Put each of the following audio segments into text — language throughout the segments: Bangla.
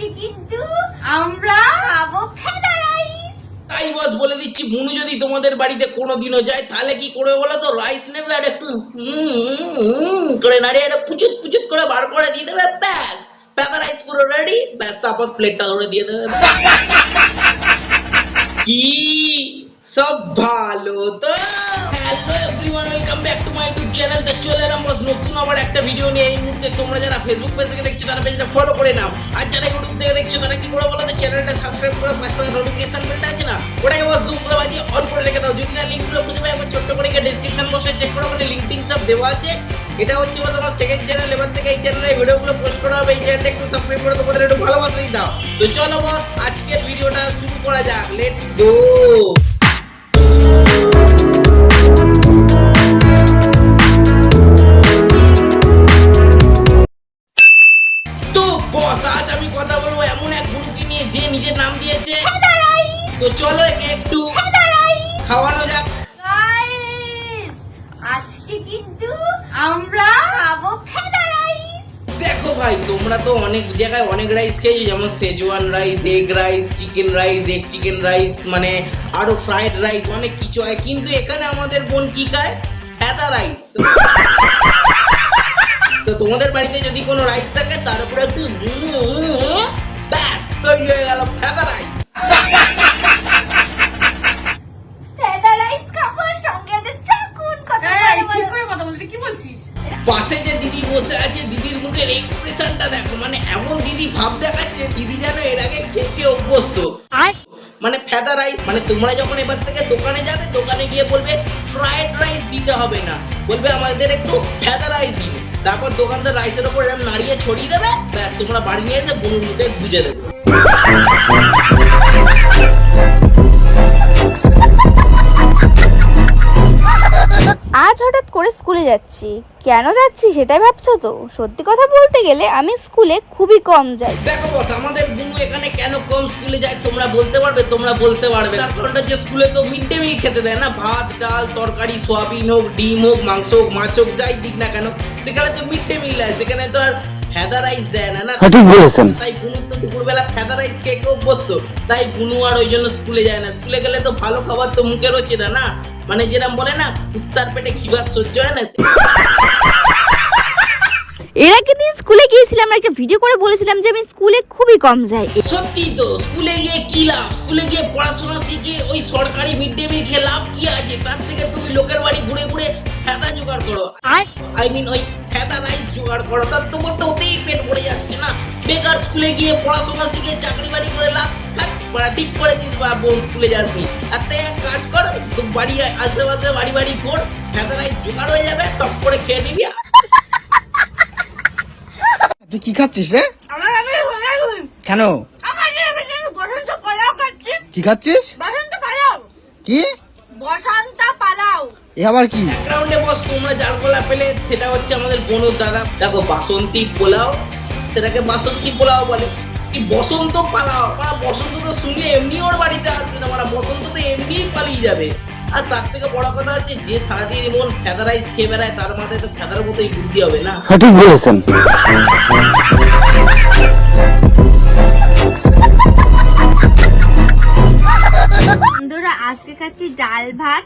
আজকে কিন্তু আমরা খাব ফেদা রাইস তাই বস বলে দিচ্ছি বুনু যদি তোমাদের বাড়িতে কোনোদিনও যায় তাহলে কি করবে বলো তো? রাইস নেবে আর একটু হুম, হুম, হুম করে নাড়িয়ে একটা পুচুত পুচুত করে বার করে দিয়ে দেবে ব্যাস। রাইস পুরো রেডি ব্যাস তারপর প্লেটটা ধরে দিয়ে দেবে কি? সব ভালো তো? Hello everyone welcome back to my YouTube channel তো চলে এলাম বস নতুন আবার একটা ভিডিও নিয়ে। এই মুহূর্তে তোমরা যারা ফেসবুক পেজ থেকে দেখছ তারা পেজটা ফলো করে নাও। সাবস্ক্রাইব করে পাশে থাকা নোটিফিকেশন বেলটা আছে না, ওটাকে বাস জুম করে বাজিয়ে অন করে রেখে দাও। যদি না লিঙ্কগুলো খুঁজে পাই একবার ছোট্ট করে ডেসক্রিপশন বক্সে চেক করো, ওখানে লিঙ্ক সব দেওয়া আছে। এটা হচ্ছে আমার সেকেন্ড চ্যানেল এবার থেকে এই চ্যানেলে ভিডিওগুলো পোস্ট করা হবে, এই চ্যানেলটা একটু সাবস্ক্রাইব করে তোমাদের একটু ভালোবাসা দিয়ে দাও। তো চলো বস আজকের ভিডিওটা শুরু করা যাক লেটস গো তো চলো একে একটু খাওয়ানো যাক। আজকে কিন্তু আমরা খাব ফেদা রাইস দেখো ভাই তোমরা তো অনেক জায়গায় অনেক রাইস খেয়েছো যেমন schezwan rice egg rice chicken rice egg chicken rice মানে আরও ফ্রাইড রাইস অনেক কিছু হয়। কিন্তু এখানে আমাদের বোন কি খায়? ফেদা রাইস তো তোমাদের বাড়িতে যদি কোনো রাইস থাকে তার উপরে একটু ব্যাস তৈরি হয়ে গেল। অভ্যস্ত। মানে ফেদা রাইস মানে তোমরা যখন এবার থেকে দোকানে যাবে দোকানে গিয়ে বলবে ফ্রাইড রাইস দিতে হবে না। বলবে আমাদের একটু ফেদা রাইস দিন। তারপর দোকানদার রাইসের ওপর এরকম নাড়িয়ে ছড়িয়ে দেবে ব্যাস তোমরা বাড়ি নিয়ে এসে বুনুর মুখে গুজে দেবে। আজ হঠাৎ করে স্কুলে যাচ্ছি। কেন যাচ্ছি সেটাই ভাবছ তো? সত্যি কথা বলতে গেলে আমি স্কুলে খুবই কম যাই। দেখো বস আমাদের বুনু এখানে কেন কম স্কুলে যায় তোমরা বলতে পারবে তোমরা বলতে পারবে তার কারণটা যে স্কুলে তো মিড ডে মিল খেতে দেয় না ভাত ডাল তরকারি সোয়াবিন হোক ডিম হোক মাংস হোক মাছ হোক যাই দিক না কেন সেখানে তো মিড ডে মিল দেয় সেখানে তো আর ফেদা রাইস দেয় না না? সঠিক বলেছেন। তাই বুনু তো দুপুরবেলা ফেদা রাইস খেয়ে কেউ অভ্যস্ত। তাই বুনু আর ওই জন্য স্কুলে যায় না। স্কুলে গেলে তো ভালো খাবার তো মুখে রয়েছে না না? মানে যেরকম বলে না কুত্তার পেটে খিবাত সহ্য হয় না এর আগের দিন স্কুলে গিয়েছিলাম একটা ভিডিও করে বলেছিলাম যে আমি স্কুলে খুবই কম যাই। সত্যি তো স্কুলে গিয়ে কি লাভ? স্কুলে গিয়ে পড়াশোনা শিখে ওই সরকারি মিড ডে মিল খেয়ে লাভ কি আছে? তার থেকে তুমি লোকের বাড়ি ঘুরে ঘুরে ফেদা জোগাড় করো। আই মিন ওই ফেদা রাইস জোগাড় করো। তার তোমার তো ওতেই পেট ভরে যাচ্ছে না। বেকার স্কুলে গিয়ে পড়াশোনা শিখে চাকরি বাড়ি করে লাভ বাড়া ঠিক করেছিস বা বোন স্কুলে যাসনি। আর তাই এক কাজ কর তো বাড়ি আশেপাশে বাড়ি বাড়ি ঘোর ফেদা রাইস জোগাড় হয়ে যাবে টপ করে খেয়ে নিবি তুই কি খাচ্ছিস রে? আমার আমি বলাগুন কেন? আমার আমি বসন্ত পালাও খাচ্ছি। কি খাচ্ছিস? বসন্ত পালাও। কি? বসন্ত পালাও। এ আবার কি? ব্যাকগ্রাউন্ডে বস তোমরা যার গলা পেলে সেটা হচ্ছে আমাদের বনুর দাদা। দেখো বাসন্তী পোলাও সেটাকে বাসন্তী পোলাও বলে। বসন্ত পালাও মানে বসন্ত তো শুনলে এমনি ওর বাড়িতে আসবে না মানে বসন্ত তো এমনিই পালিয়ে যাবে। আর তার থেকে বড় কথা হচ্ছে যে সারাদিন এমন ফেদা রাইস খেয়ে বেড়ায় তার মাথায় তো ফেদার মতোই বুদ্ধি হবে না? সঠিক বলেছেন। বন্ধুরা আজকে খাচ্ছি ডাল ভাত।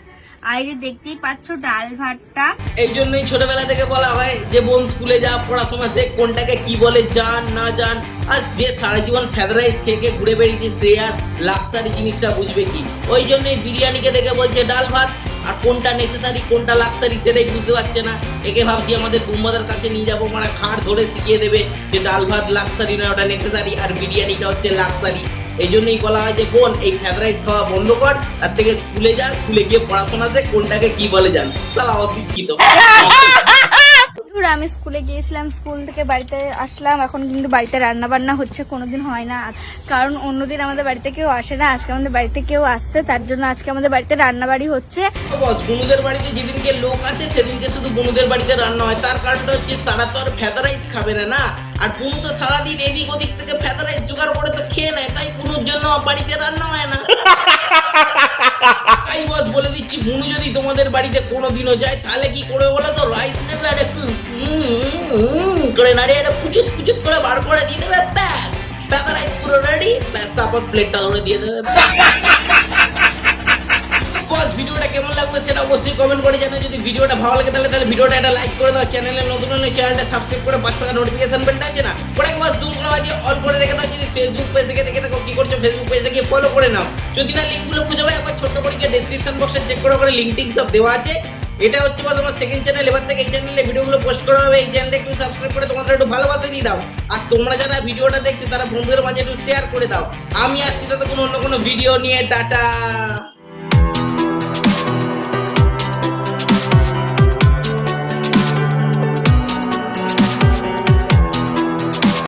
আর যে দেখতেই পাচ্ছ ডাল ভাতটা। এই জন্যই ছোটবেলা থেকে বলা হয় যে বোন স্কুলে যা পড়াশোনা সে কোনটাকে কি বলে জান, না জান, আর যে সারা জীবন ফেদা রাইস খেয়ে খেয়ে ঘুরে বেরিয়েছে সে আর লাক্সারি জিনিসটা বুঝবে কি? ওই জন্যই বিরিয়ানিকে দেখে বলছে ডাল ভাত, আর কোনটা নেসেসারি কোনটা লাক্সারি সেটাই বুঝতে পারছে না। একে ভাবছি আমাদের বুম্বাদের কাছে নিয়ে যাব মানে খাট ধরে শিখিয়ে দেবে যে ডাল ভাত লাক্সারি নয়, ওটা নেসেসারি আর বিরিয়ানিটা হচ্ছে লাক্সারি। এই জন্যই বলা হয় যে বোন এই ফ্যাদ রাইস খাওয়া বন্ধ কর তার থেকে স্কুলে যা স্কুলে গিয়ে পড়াশোনা দেখ কোনটাকে কি বলে জান। সালা অশিক্ষিত। আমি স্কুলে গিয়েছিলাম স্কুল থেকে বাড়িতে আসলাম এখন কিন্তু বাড়িতে রান্না বান্না হচ্ছে কোনোদিন হয় না আজ- কারণ অন্যদিন আমাদের বাড়িতে কেউ আসে না আজকে আমাদের বাড়িতে কেউ আসছে তার জন্য আজকে আমাদের বাড়িতে রান্না বাড়ি হচ্ছে। বস বুনুদের বাড়িতে যেদিনকে লোক আছে সেদিনকে শুধু বুনুদের বাড়িতে রান্না হয়। তার কারণটা হচ্ছে তারা তো আর ফেদা রাইস খাবে না না? আর বুনু তো সারাদিন এদিক ওদিক থেকে ফেদা রাইস জোগাড় করে তো খেয়ে নেয়, তাই বুনুর জন্য বাড়িতে রান্না হয় না। তাই বস বলে দিচ্ছি বুনু যদি তোমাদের বাড়িতে কোনোদিনও যায়, তাহলে কি করবে বলো তো? রাইস নেবে আর একটু করে নাড়িয়ে একটা পুচুত পুচুত করে বার করে দিয়ে দেবে, ব্যাস। ফেদা রাইস তারপর প্লেটটা ধরে দিয়ে দেবে। বস, ভিডিওটা কেমন সেটা অবশ্যই কমেন্ট করে জানাও। যদি ভিডিওটা ভালো লাগে তাহলে তাহলে ভিডিওটা একটা লাইক করে দাও। চ্যানেলে নতুন হলে চ্যানেলটা সাবস্ক্রাইব করে পাশে থাকা নোটিফিকেশন বেলটা আছে না? ওটাকে বাস দুম করে বাজিয়ে অল করে রেখে দাও। যদি ফেসবুক পেজ থেকে দেখে থাকো, কি করছ ফেসবুক পেজটা গিয়ে ফলো করে নাও। যদি না লিঙ্কগুলো খুঁজে পাই, একবার ছোট্ট করে ডেসক্রিপশন বক্সে চেক করে করে লিঙ্ক টিঙ্ক সব দেওয়া আছে। এটা হচ্ছে বাস আমার সেকেন্ড চ্যানেল এবার থেকে এই চ্যানেলে ভিডিওগুলো পোস্ট করা হবে। এই চ্যানেলে একটু সাবস্ক্রাইব করে তোমাদের একটু ভালোবাসা দিয়ে দাও। আর তোমরা যারা ভিডিওটা দেখছ, তারা বন্ধুদের মাঝে একটু শেয়ার করে দাও। আমি আসছি তাতে কোনো অন্য কোনো ভিডিও নিয়ে, টাটা!